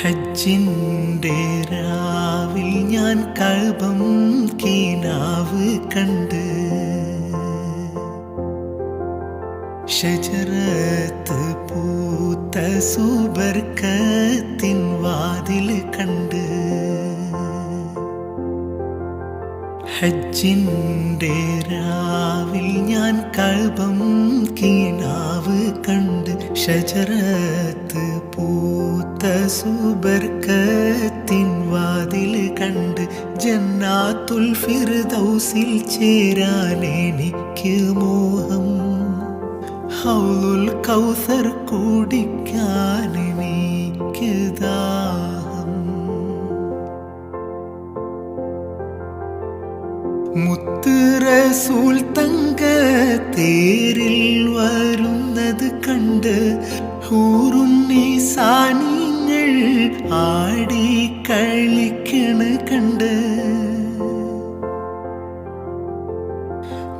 ഹജ്ജിന്റെ രാവിൽ ഞാൻ കൽബം കീനാവ് കണ്ട്. ഷജറത്ത് പൂത്ത സൂബർക്കത്തിൻ വാതിൽ കണ്ട്. ഹജ്ജിന്റെ രാവിൽ ഞാൻ കൽബം കീനാവ് കണ്ട് ഷജറത്ത് പൂത്ത സുബർക്കത്തിൻ വാതിൽ കണ്ട് ജന്നാത്തുൽ ഫിർദൗസിൽ ചേരാൻ എനിക്ക് മോഹം. ഹൗലുൽ കൗസർ കുടിക്കാൻ എനിക്ക് റസൂൽ തങ്ക തേരിൽ വരുന്നത് കണ്ട് ഹൂറുണ്ണി സാനിങ്ങൾ ആടി കളിക്കണ കണ്ട്.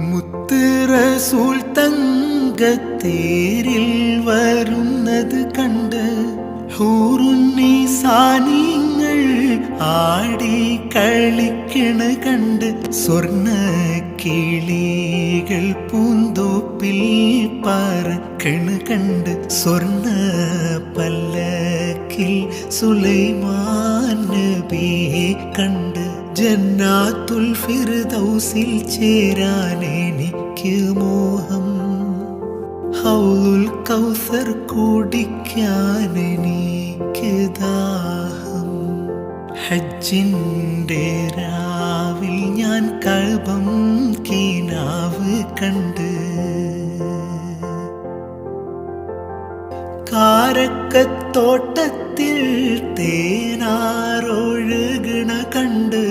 മുത്ത് റസൂൽ തങ്ക തേരിൽ ആടി കളിക്കണ കണ്ട് സ്വർണ കിളികൾ പൂന്തോപ്പിൽ പറക്കണ് കണ്ട് സ്വർണ പല്ലക്കിൽ സുലൈമാൻ കണ്ട് ജന്നാത്തുൽ ഫിർദൗസിൽ ചേരാൻ എനിക്ക് മോഹം. ഹൗലുൽ കൗസർ കൂടിക്കാൻ എനിക്ക് ദാഹം. ഹജ്ജിന്റെ രാവിൽ ഞാൻ കൽബം കീനാവ് കണ്ട്. കാരക്കത്തോട്ടത്തിൽ തേനാറൊഴുകണ കണ്ട്.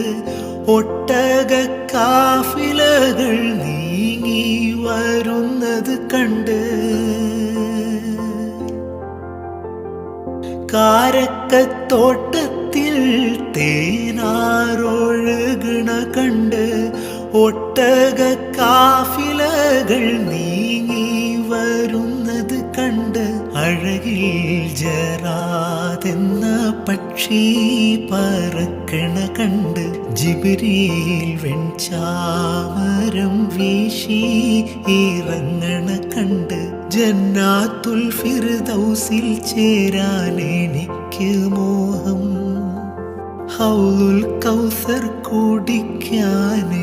ഒട്ടക കാഫിലകൾ നീങ്ങി വരുന്നത് കണ്ട്. കാരക്കത്തോട്ടത്തിൽ തേനാറൊഴുകണ കണ്ട് ഒട്ടക കാഫിലകൾ നീങ്ങി വരുന്നത് കണ്ട് അഴകിൽ ജറാതെന്ന പക്ഷി പറക്കണ കണ്ട് ജിബിരിയിൽ വെൺചാമരം വീശി ഇറങ്ങണ കണ്ട് ജന്നാത്തുൽ ഫിർദൗസിൽ ചേരാൻ എനിക്ക് മോഹം ഹൗലുൽ കൗസർ കുടിക്കാൻ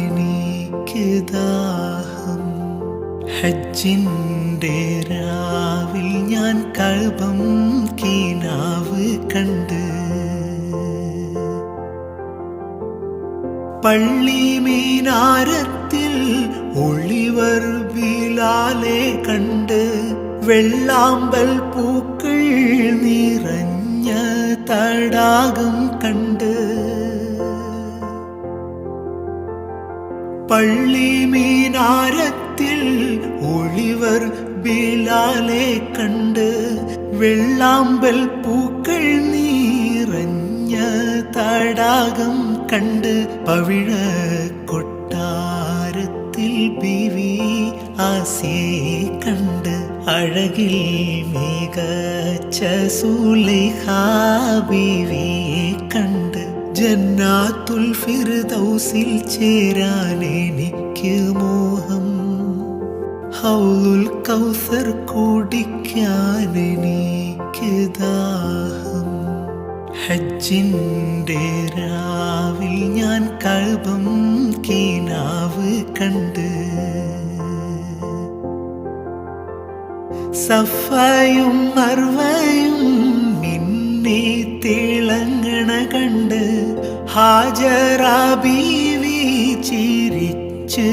ദാഹം ഹജ്ജിന്റെ രാവിൽ ഞാൻ കൽബം കീനാവ് കണ്ട്. പള്ളി മീനാരത്തിൽ ഒളിവർ ബിലാലെ കണ്ട്. വെള്ളാമ്പൽ പൂക്കൾ നിറഞ്ഞ തടാകം പള്ളി മീനാരത്തിൽ ഒളിവർ ബിലാലെ കണ്ട് വെള്ളാമ്പൽ പൂക്കൾ നീറഞ്ഞ തടാകം കണ്ട് പവിഴ കൊട്ടാരത്തിൽ ബിവി ആസിയെ കണ്ട് അഴകിൽ മികച്ച സുലൈഖ ബിവിയെ കണ്ട് ജന്നാത്തുൽ ഫിർദൗസിൽ ചേരാൻ എനിക്ക് മോഹം. ഹൗലുൽ കൗസർ കുടിക്കാൻ എനിക്ക് ദാഹം. ഹജ്ജിന്റെ രാവിൽ ഞാൻ കൽബം കീനാവ് കണ്ട്. സഫയും മർവയും നിന്നെ തിളങ്ങണ കണ്ട്. ഹാജറ ബീവി ചിരിച്ച്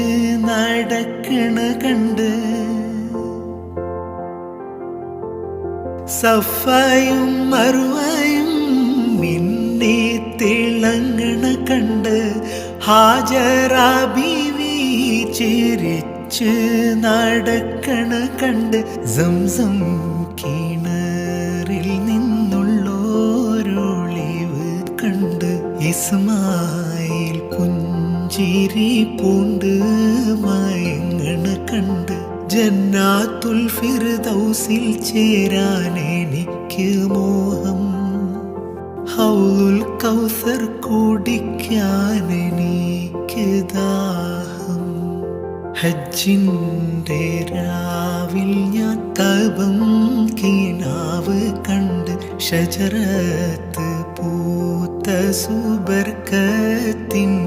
നടക്കണ കണ്ട്. സഫയും മറുവായും മിന്നി തിളങ്ങണ കണ്ട്. ഹാജറ ബീവി ചിരിച്ച് നടക്കണ കണ്ട്. സംസം കിണറിൽ ഇസ്മായിൽ പുഞ്ചിരി പൂണ്ട് മയങ്ങണ കണ്ട് ജന്നാത്തുൽ ഫിർദൗസിൽ ചേരാൻ എനിക്ക് മോഹം. ഹൗലുൽ കൗസർ കുടിക്കാൻ എനിക്ക് ദാഹം. ഹജ്ജിന്റെ രാവിൽ ഞാൻ തപം കിനാവ് കണ്ട് ഷജറത്ത് പൂത്ത സുബർക്കത്തിൻ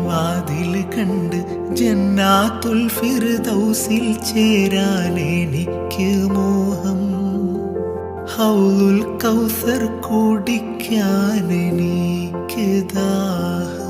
വാതിൽ കണ്ട് ജന്നാത്തുൽ ഫിർദൗസിൽ ചേരാൻ എനിക്ക് മോഹം. ഹൗലുൽ കൗസർ കുടിക്കാൻ എനിക്ക് ദാഹം